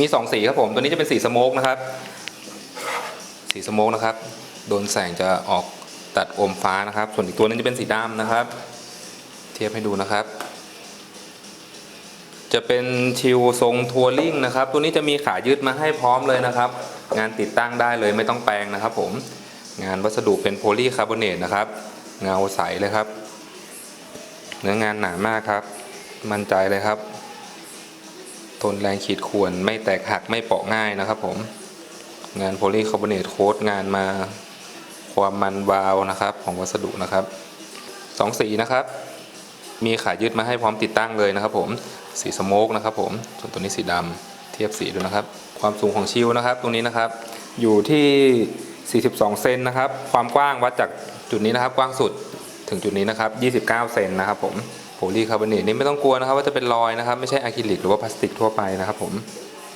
มีสองสีครับผม ตัวนี้จะเป็นสีสโมกนะครับ สีสโมกนะครับ โดนแสงจะออกตัดอมฟ้านะครับ ส่วนอีกตัวนึงจะเป็นสีดำนะครับ เทียบให้ดูนะครับ จะเป็นชิวทรงทัวริงนะครับ ตัวนี้จะมีขายืดมาให้พร้อมเลยนะครับ งานติดตั้งได้เลยไม่ต้องแปลงนะครับ ผม งานวัสดุเป็นโพลีคาร์บอเนตนะครับ เงาใสเลยครับ เนื้องานหนามากครับ มั่นใจเลยครับ ทนแรงขีดข่วนไม่แตกหักไม่เปาะง่ายนะครับผมงานโพลีคาร์บอเนตโค้ดงานมาความมันวาวนะครับ ของวัสดุนะครับสองสีนะครับ มีขายืดมาให้พร้อมติดตั้งเลยนะครับ ผมสีสโมกนะครับ ผมส่วนตัวนี้สีดำเทียบสีดูนะครับ ความสูงของชิวนะครับ ตรงนี้นะครับ อยู่ที่ 42 เซนนะครับ ความกว้างวัดจากจุดนี้นะครับ กว้างสุด ถึงจุดนี้นะครับ 29 เซนนะครับผมโพลีคาร์บอเนตนี่ไม่ต้องกลัวนะครับว่าจะเป็นรอยนะครับ ไม่ใช่อะคริลิกหรือว่าพลาสติกทั่วไปนะครับผม